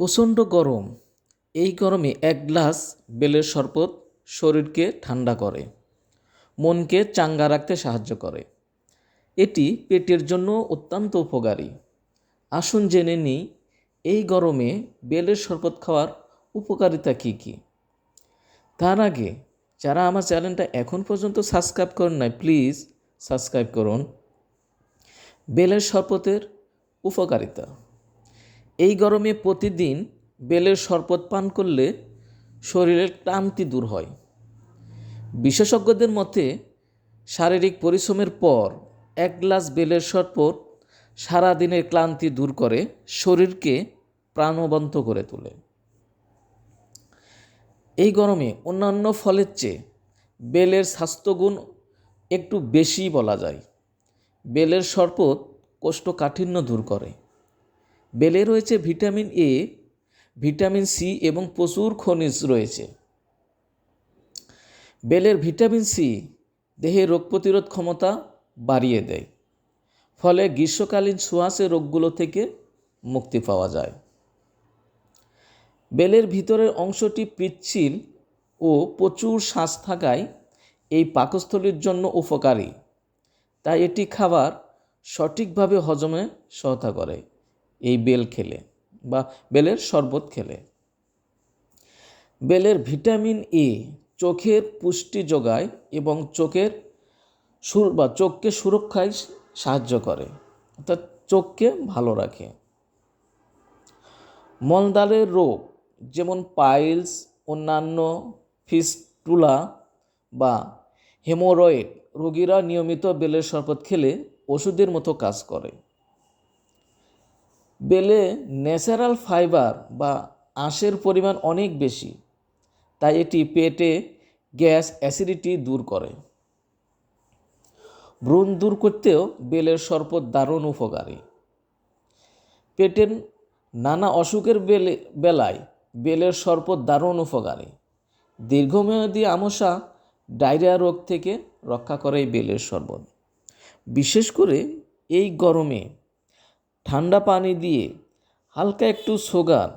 প্রচণ্ড গরম। এই গরমে এক গ্লাস বেলের শরবত শরীরকে ঠান্ডা করে, মনকে চাঙ্গা রাখতে সাহায্য করে। এটি পেটের জন্য অত্যন্ত উপকারী। আসুন জেনে নিই, এই গরমে বেলের শরবত খাওয়ার উপকারিতা কী কী? তার আগে, যারা আমার চ্যানেলটা এখন পর্যন্ত সাবস্ক্রাইব করেন নাই, প্লিজ সাবস্ক্রাইব করুন। বেলের শরবতের উপকারিতা। এই গরমে প্রতিদিন বেলের শরবত পান করলে শরীরের ক্লান্তি দূর হয়। বিশেষজ্ঞদের মতে, শারীরিক পরিশ্রমের পর এক গ্লাস বেলের শরবত সারাদিনের ক্লান্তি দূর করে শরীরকে প্রাণবন্ত করে তোলে। এই গরমে অন্যান্য ফলের চেয়ে বেলের স্বাস্থ্যগুণ একটু বেশি বলা যায়। বেলের শরবত কোষ্ঠকাঠিন্য দূর করে। বেলে রয়েছে ভিটামিন এ, ভিটামিন সি এবং প্রচুর খনিজ রয়েছে। বেলের ভিটামিন সি দেহে রোগ প্রতিরোধ ক্ষমতা বাড়িয়ে দেয়, ফলে গ্রীষ্মকালীন ছোঁয়াচে রোগগুলো থেকে মুক্তি পাওয়া যায়। বেলের ভিতরের অংশটি পিচ্ছিল ও প্রচুর শ্বাস থাকায় এই পাকস্থলীর জন্য উপকারী, তাই এটি খাবার সঠিকভাবে হজমে সহায়তা করে। এই বেল খেলে বা বেলের শরবত খেলে। বেলের ভিটামিন এ চোখের পুষ্টি যোগায় এবং চোখের সুর বা চোখকে সুরক্ষায় সাহায্য করে, অর্থাৎ চোখকে ভালো রাখে। মলদারের রোগ যেমন পাইলস, অন্যান্য ফিস্টুলা বা হেমোরয়েড, রোগীরা নিয়মিত বেলের শরবত খেলে ওষুধের মতো কাজ করে। বেলে ন্যাচারাল ফাইবার বা আঁশের পরিমাণ অনেক বেশি, তাই এটি পেটে গ্যাস অ্যাসিডিটি দূর করে। ব্রণ দূর করতেও বেলের শরবত দারুণ উপকারী। পেটের নানা অসুখের বেলে, বেলায় বেলের শরবত দারুণ উপকারী। দীর্ঘমেয়াদী আমসা ডায়রিয়া রোগ থেকে রক্ষা করে বেলের শরবত। বিশেষ করে এই গরমে ঠান্ডা পানি দিয়ে হালকা একটু সুগার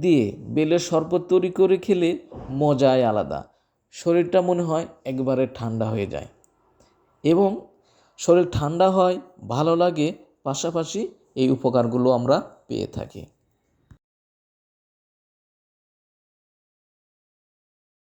দিয়ে বেলের শরবত তৈরি করে খেলে মজাই আলাদা। শরীরটা মনে হয় একবারে ঠান্ডা হয়ে যায়। এবং শরীর ঠান্ডা হয়, ভালো লাগে, পাশাপাশি এই উপকারগুলো আমরা পেয়ে থাকি।